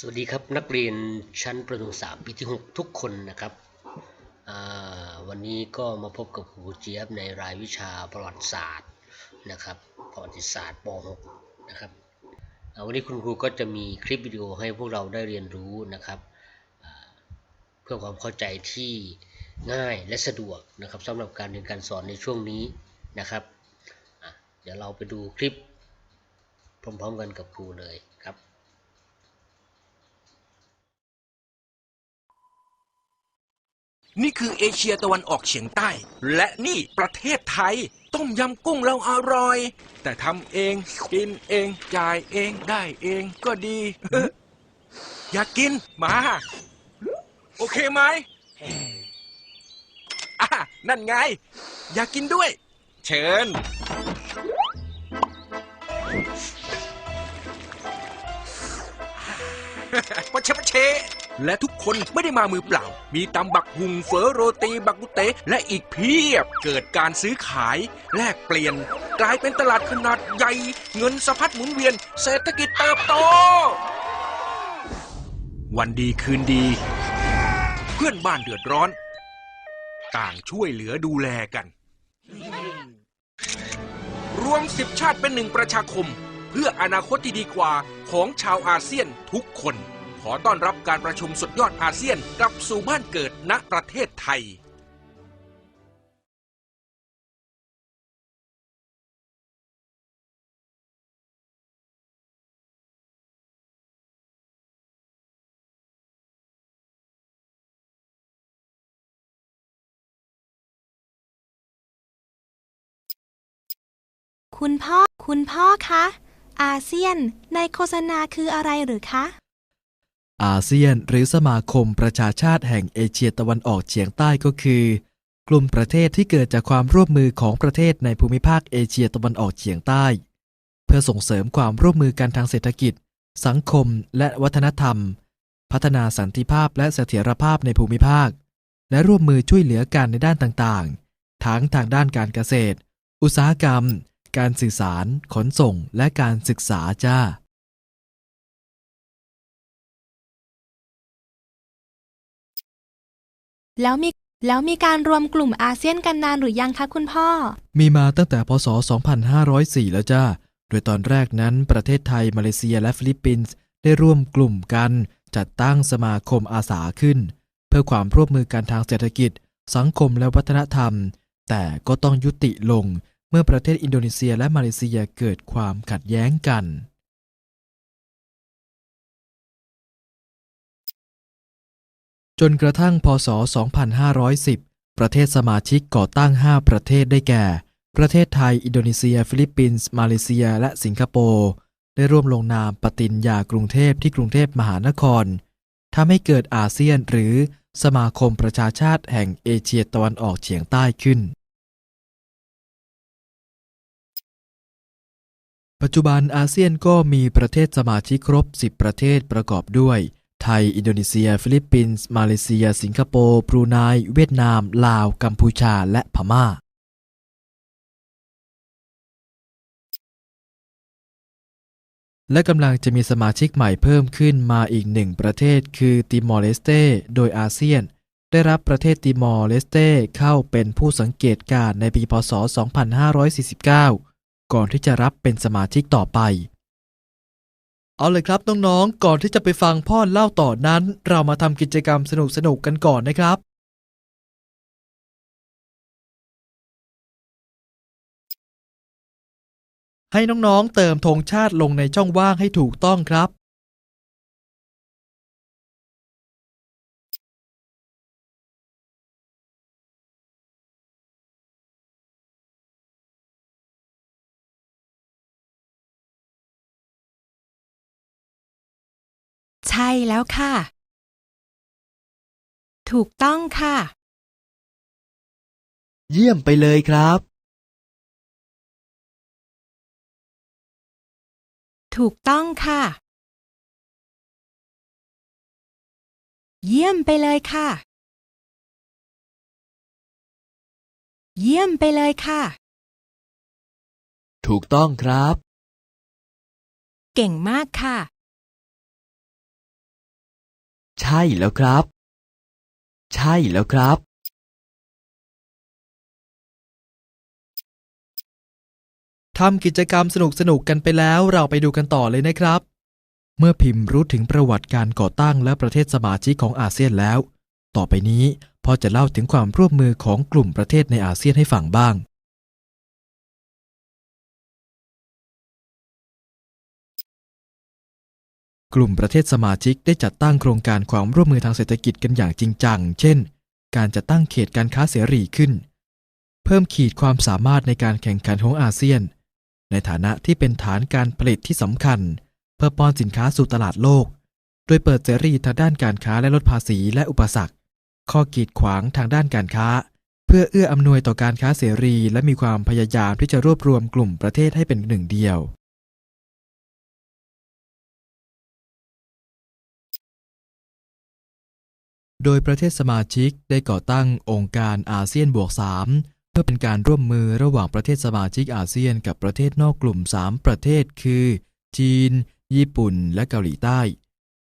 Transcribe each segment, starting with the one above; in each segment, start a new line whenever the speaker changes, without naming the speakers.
สวัสดีครับนักเรียนชั้นประถมศึกษาปีที่ 6 ทุกคนนะครับ วันนี้ก็มาพบกับครูเจี๊ยบในรายวิชาประวัติศาสตร์นะครับประวัติศาสตร์ป .6 นะครับวันนี้คุณครูก็จะมีคลิปวิดีโอให้พวกเราได้เรียนรู้นะครับ เพื่อความเข้าใจที่ง่ายและสะดวกนะครับสำหรับการเรียนการสอนในช่วงนี้นะครับ เดี๋ยวเราไปดูคลิปพร้อมๆกันกับครูเลยครับ
นี่คือเอเชียตะวันออกเฉียงใต้ และนี่ประเทศไทย ต้มยำกุ้งเราอร่อย แต่ทำเอง กินเอง จ่ายเองได้เองก็ดี อยากกินมา โอเคไหมอะนั่นไง อยากกินด้วย เชิญ ปะเชปะเช และทุกคนไม่ได้มามือเปล่า มีตำบักหุงเฟอโรตีบักกุเตและอีกเพียบ เกิดการซื้อขาย แลกเปลี่ยน กลายเป็นตลาดขนาดใหญ่ เงินสะพัดหมุนเวียน เศรษฐกิจเติบโต วันดีคืนดี เพื่อนบ้านเดือดร้อน ต่างช่วยเหลือดูแลกัน รวมสิบชาติเป็นหนึ่งประชาคม เพื่ออนาคตที่ดีกว่าของชาวอาเซียนทุกคน ขอต้อนรับการประชุมสุดยอดอาเซียนกลับสู่บ้านเกิดณประเทศไทย
คุณพ่อ คุณพ่อคะ อาเซียนในโฆษณาคืออะไรหรือคะ
อาเซียนหรือสมาคมประชาชาติแห่งเอเชียตะวันออกเฉียงใต้ก็คือ กลุ่มประเทศที่เกิดจากความร่วมมือของประเทศในภูมิภาคเอเชียตะวันออกเฉียงใต้ เพื่อส่งเสริมความร่วมมือกันทางเศรษฐกิจ สังคม และวัฒนธรรม พัฒนาสันติภาพและเสถียรภาพในภูมิภาค และร่วมมือช่วยเหลือกันในด้านต่างๆ ทั้งทางด้านการเกษตร อุตสาหกรรม การสื่อสาร ขนส่ง และการศึกษาจ้า
แล้วมีแล้วมีการรวมกลุ่มอาเซียนกันนานหรือยังคะคุณพ่อ
มีมาตั้งแต่พศ 2504 แล้วจ้า โดยตอนแรกนั้นประเทศไทย มาเลเซียและฟิลิปปินส์ได้ร่วมกลุ่มกันจัดตั้งสมาคมอาสาขึ้น เพื่อความร่วมมือกันทางเศรษฐกิจ สังคมและวัฒนธรรม แต่ก็ต้องยุติลงเมื่อประเทศอินโดนีเซียและมาเลเซียเกิดความขัดแย้งกัน จนกระทั่งพศ 2510 ประเทศสมาชิกก่อตั้ง 5 ประเทศได้แก่ ประเทศไทย อินโดนีเซีย ฟิลิปปินส์ มาเลเซีย และสิงคโปร์ ได้ร่วมลงนามปฏิญญากรุงเทพที่กรุงเทพมหานครทำให้เกิดอาเซียนหรือสมาคมประชาชาติแห่งเอเชียตะวันออกเฉียงใต้ขึ้น ปัจจุบันอาเซียนก็มีประเทศสมาชิกครบ 10 ประเทศประกอบด้วย ไทย อินโดนีเซีย ฟิลิปปินส์ มาเลเซีย สิงคโปร์บรูไนเวียดนาม ลาว กัมพูชา และพม่าและกำลังจะมีสมาชิกใหม่เพิ่มขึ้นมาอีกหนึ่งประเทศคือติมอร์เลสเตโดยอาเซียน ได้รับประเทศติมอร์เลสเตเข้าเป็นผู้สังเกตการณ์ในปีพศ 2549 ก่อนที่จะรับเป็นสมาชิกต่อไป เอาเลยครับน้องๆ ก่อนที่จะไปฟังพ่อเล่าต่อนั้น เรามาทำกิจกรรมสนุกๆ กันก่อนนะครับ ให้น้องๆ เติมธงชาติลงในช่องว่างให้ถูกต้องครับ
ช่แล้วค่ะ ถูกต้องค่ะ
เยี่ยมไปเลยครับ
ถูกต้องค่ะ เยี่ยมไปเลยค่ะ เยี่ยมไปเลยค่ะ
ถูกต้องครับ
เก่งมากค่ะ
ใช่แล้วครับ ใช่แล้วครับ ทำกิจกรรมสนุกๆกันไปแล้วเราไปดูกันต่อเลยนะครับ เมื่อพิมพ์รู้ถึงประวัติการก่อตั้งและประเทศสมาชิกของอาเซียนแล้ว ต่อไปนี้พอจะเล่าถึงความร่วมมือของกลุ่มประเทศในอาเซียนให้ฟังบ้าง กลุ่มประเทศสมาชิกได้จัดตั้งโครงการความร่วมมือทางเศรษฐกิจกันอย่างจริงจัง เช่น การจัดตั้งเขตการค้าเสรีขึ้น เพิ่มขีดความสามารถในการแข่งขันของอาเซียน ในฐานะที่เป็นฐานการผลิตที่สำคัญ เพื่อป้อนสินค้าสู่ตลาดโลก โดยเปิดเสรีทางด้านการค้าและลดภาษีและอุปสรรค ข้อกีดขวางทางด้านการค้า เพื่อเอื้ออำนวยต่อการค้าเสรี และมีความพยายามที่จะรวบรวมกลุ่มประเทศให้เป็นหนึ่งเดียว โดยประเทศสมาชิกได้ก่อตั้งองค์การอาเซียนบวก 3 เพื่อเป็นการร่วมมือระหว่างประเทศสมาชิกอาเซียนกับประเทศนอกกลุ่ม 3 ประเทศคือ จีน ญี่ปุ่น และเกาหลีใต้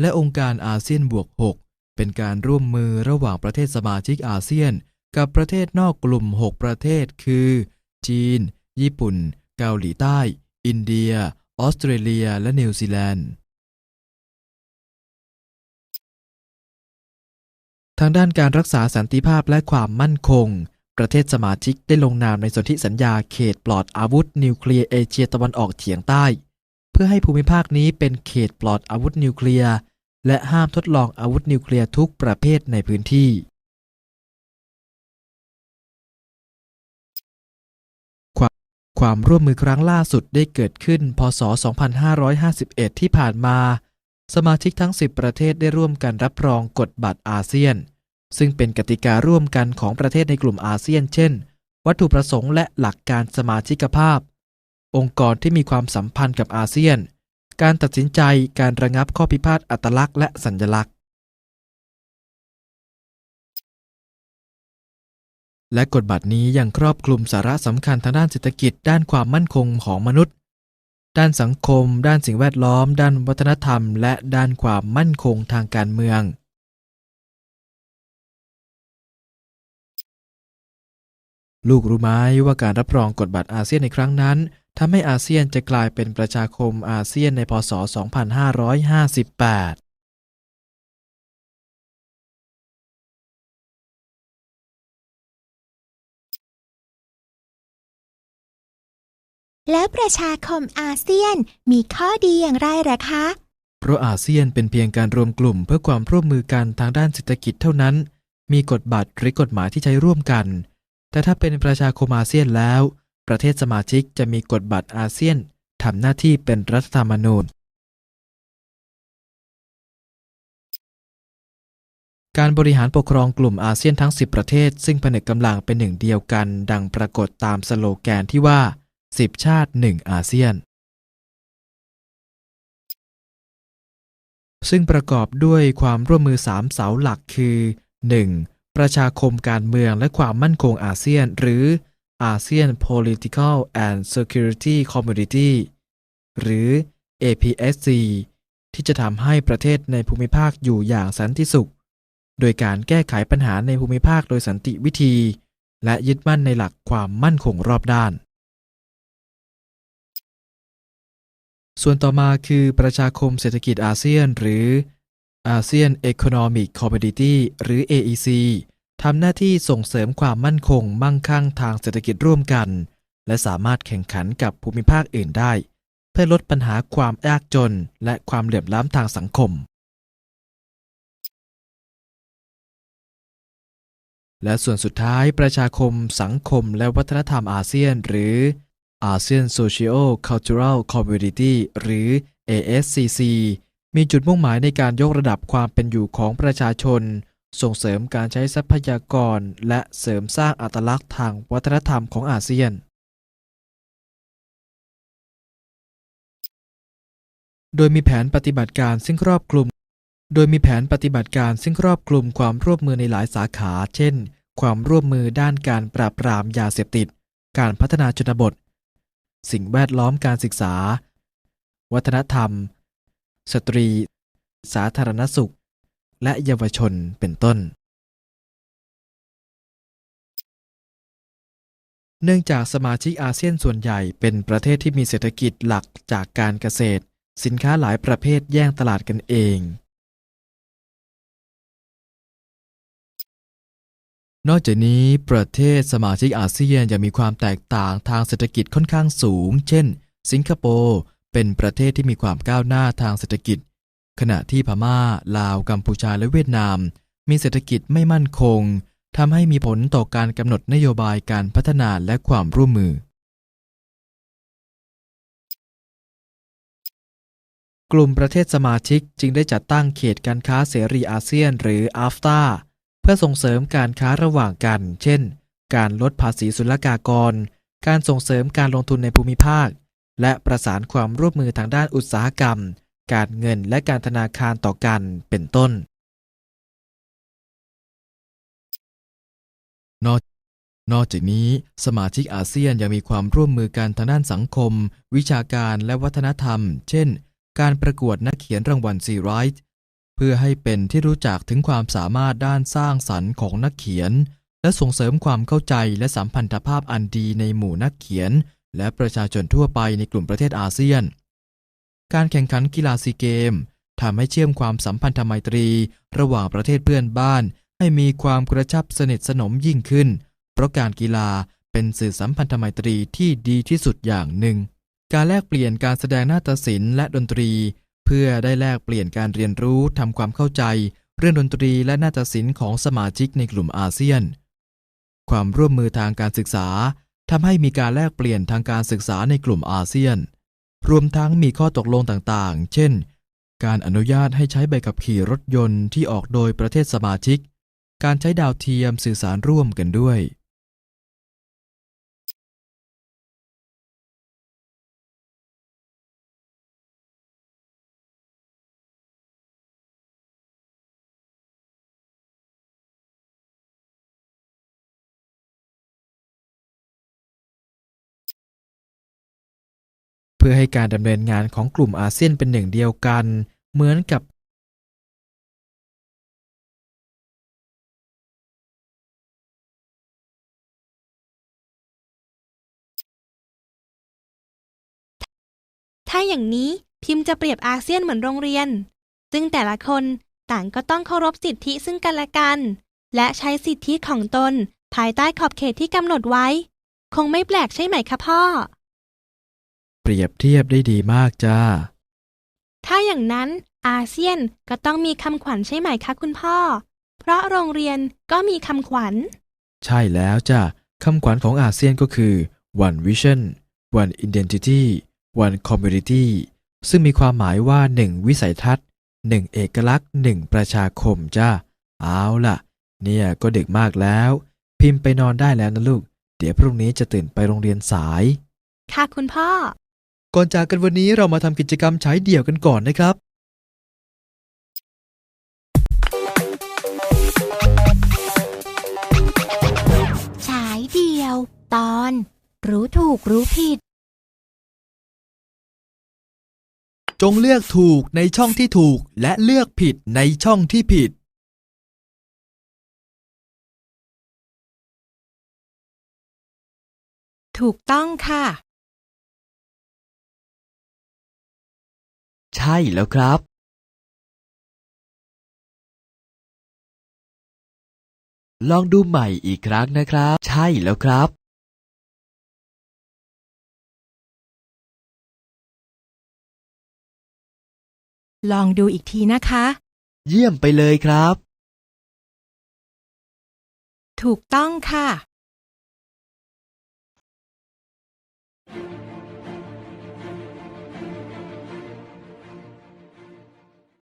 และองค์การอาเซียนบวก 6 เป็นการร่วมมือระหว่างประเทศสมาชิกอาเซียน กับประเทศนอกกลุ่ม 6 ประเทศคือ จีน ญี่ปุ่น เกาหลีใต้ อินเดีย ออสเตรเลีย และนิวซีแลนด์ ทางด้านการรักษาสันติภาพและความมั่นคง ประเทศสมาชิกได้ลงนามในสนธิสัญญาเขตปลอดอาวุธนิวเคลียร์เอเชียตะวันออกเฉียงใต้ เพื่อให้ภูมิภาคนี้เป็นเขตปลอดอาวุธนิวเคลียร์และห้ามทดลองอาวุธนิวเคลียร์ทุกประเภทในพื้นที่ ความความร่วมมือครั้งล่าสุดได้เกิดขึ้น พศ 2551 ที่ผ่านมา สมาชิกทั้ง 10 ประเทศได้ร่วมกันรับรองกฎบัตรอาเซียน ซึ่งเป็นกติการ่วมกันของประเทศในกลุ่มอาเซียน เช่น วัตถุประสงค์และหลักการสมาชิกภาพ องค์กรที่มีความสัมพันธ์กับอาเซียน การตัดสินใจการระงับข้อพิพาทอัตลักษณ์และสัญลักษณ์ และกฎบัตรนี้ยังครอบคลุมสาระสำคัญทางด้านเศรษฐกิจด้านความมั่นคงของมนุษย์ ด้านสังคม ด้านสิ่งแวดล้อม ด้านวัฒนธรรม และด้านความมั่นคงทางการเมือง ลูกรู้ไหมว่าการรับรองกฎบัตรอาเซียนในครั้งนั้นทำให้อาเซียนจะกลายเป็นประชาคมอาเซียนในพศ 2558
แล้วประชาคมอาเซียนมีข้อดีอย่างไรหรอคะ
เพราะอาเซียนเป็นเพียงการรวมกลุ่มเพื่อความร่วมมือกันทางด้านเศรษฐกิจเท่านั้น มีกฎบัตรหรือกฎหมายที่ใช้ร่วมกัน แต่ถ้าเป็นประชาคมอาเซียนแล้ว ประเทศสมาชิกจะมีกฎบัตรอาเซียนทำหน้าที่เป็นรัฐธรรมนูญ การบริหารปกครองกลุ่มอาเซียนทั้ง 10 ประเทศ ซึ่งผนึกกำลังเป็นหนึ่งเดียวกัน ดังปรากฏตามสโลแกนที่ว่า 10 ชาติ 1 อาเซียน ซึ่งประกอบด้วยความร่วมมือ 3 เสาหลักคือ 1. ประชาคมการเมืองและความมั่นคงอาเซียน หรือ ASEAN Political and Security Community หรือ APSC ที่จะทำให้ประเทศในภูมิภาคอยู่อย่างสันติสุข โดยการแก้ไขปัญหาในภูมิภาคโดยสันติวิธี และยึดมั่นในหลักความมั่นคงรอบด้าน ส่วนต่อมาคือประชาคมเศรษฐกิจอาเซียน หรือ ASEAN Economic Community หรือ AEC ทำหน้าที่ส่งเสริมความมั่นคง มั่งคั่งทางเศรษฐกิจร่วมกัน และสามารถแข่งขันกับภูมิภาคอื่นได้ เพื่อลดปัญหาความยากจน และความเหลื่อมล้ำทางสังคม และส่วนสุดท้ายประชาคมสังคมและวัฒนธรรมอาเซียน หรือ ASEAN Socio Cultural Community หรือ ASCC มีจุดมุ่งหมายในการยกระดับความเป็นอยู่ของประชาชน ส่งเสริมการใช้ทรัพยากร และเสริมสร้างอัตลักษณ์ทางวัฒนธรรมของอาเซียน โดยมีแผนปฏิบัติการซึ่งครอบคลุม โดยมีแผนปฏิบัติการซึ่งครอบคลุมความร่วมมือในหลายสาขา เช่น ความร่วมมือด้านการปราบปรามยาเสพติด การพัฒนาชนบท สิ่งแวดล้อมการศึกษา วัฒนธรรม สตรี สาธารณสุข และเยาวชนเป็นต้น เนื่องจากสมาชิกอาเซียนส่วนใหญ่เป็นประเทศที่มีเศรษฐกิจหลักจากการเกษตร สินค้าหลายประเภทแย่งตลาดกันเอง นอกจากนี้ประเทศสมาชิกอาเซียนยังมีความแตกต่างทางเศรษฐกิจค่อนข้างสูง เช่น สิงคโปร์เป็นประเทศที่มีความก้าวหน้าทางเศรษฐกิจ ขณะที่พม่า ลาว กัมพูชา และเวียดนาม มีเศรษฐกิจไม่มั่นคงทำให้มีผลต่อการกำหนดนโยบายการพัฒนาและความร่วมมือ กลุ่มประเทศสมาชิกจึงได้จัดตั้งเขตการค้าเสรีอาเซียนหรือ AFTA เพื่อส่งเสริมการค้าระหว่างกัน เช่น การลดภาษีศุลกากร การส่งเสริมการลงทุนในภูมิภาค และประสานความร่วมมือทางด้านอุตสาหกรรม การเงินและการธนาคารต่อกันเป็นต้น นอกนอกจากนี้สมาชิกอาเซียนยังมีความร่วมมือกันทางด้านสังคม วิชาการและวัฒนธรรม เช่น การประกวดนักเขียนรางวัลซีไรท์ เพื่อให้เป็นที่รู้จักถึงความสามารถด้านสร้างสรรค์ของนักเขียน และส่งเสริมความเข้าใจและสัมพันธภาพอันดีในหมู่นักเขียน และประชาชนทั่วไปในกลุ่มประเทศอาเซียน การแข่งขันกีฬาซีเกมทำให้เชื่อมความสัมพันธไมตรี ระหว่างประเทศเพื่อนบ้าน ให้มีความกระชับสนิทสนมยิ่งขึ้น เพราะการกีฬาเป็นสื่อสัมพันธไมตรีที่ดีที่สุดอย่างหนึ่ง การแลกเปลี่ยนการแสดงนาฏศิลป์และดนตรี เพื่อได้แลกเปลี่ยนการเรียนรู้ทำความเข้าใจ เรื่องดนตรีและนาฏศิลป์ของสมาชิกในกลุ่มอาเซียน ความร่วมมือทางการศึกษาทำให้มีการแลกเปลี่ยนทางการศึกษาในกลุ่มอาเซียน รวมทั้งมีข้อตกลงต่างๆ เช่น การอนุญาตให้ใช้ใบขับขี่รถยนต์ที่ออกโดยประเทศสมาชิก การใช้ดาวเทียมสื่อสารร่วมกันด้วย พื่อให้การดำเนินงานของกลุ่มอาเซียนเป็นหนึ่งเดียวกัน เหมือนกับ
ถ้าอย่างนี้พิมพ์จะเปรียบอาเซียนเหมือนโรงเรียน ซึ่งแต่ละคนต่างก็ต้องเคารพสิทธิซึ่งกันและกัน และใช้สิทธิของตน ภายใต้ขอบเขตที่กำหนดไว้ คงไม่แปลกใช่ไหมคะพ่อ
เปรียบเทียบได้ดีมากจ้า
ถ้าอย่างนั้นอาเซียนก็ต้องมีคำขวัญใช่ไหมคะคุณพ่อ เพราะโรงเรียนก็มีคำขวัญ
ใช่แล้วจ้ะคำขวัญของอาเซียนก็คือ one vision one identity one community ซึ่งมีความหมายว่า 1 วิสัยทัศน์ 1 เอกลักษณ์ 1 ประชาคมจ้าเอาล่ะ เนี่ยก็ดึกมากแล้ว พิมพ์ไปนอนได้แล้วนะลูก เดี๋ยวพรุ่งนี้จะตื่นไปโรงเรียนสาย
ค่ะคุณพ่อ
ก่อนจากกันวันนี้เรามาทำกิจกรรมใช้เดี่ยวกันก่อนนะครับ
ฉายเดียว ตอน รู้ถูกรู้ผิด
จงเลือกถูกในช่องที่ถูกและเลือกผิดในช่องที่ผิด
ถูกต้องค่ะ
ใช่แล้วครับลองดูใหม่อีกครั้งนะครับ ใช่แล้วครับ
ลองดูอีกทีนะคะ
เยี่ยมไปเลยครับ
ถูกต้องค่ะ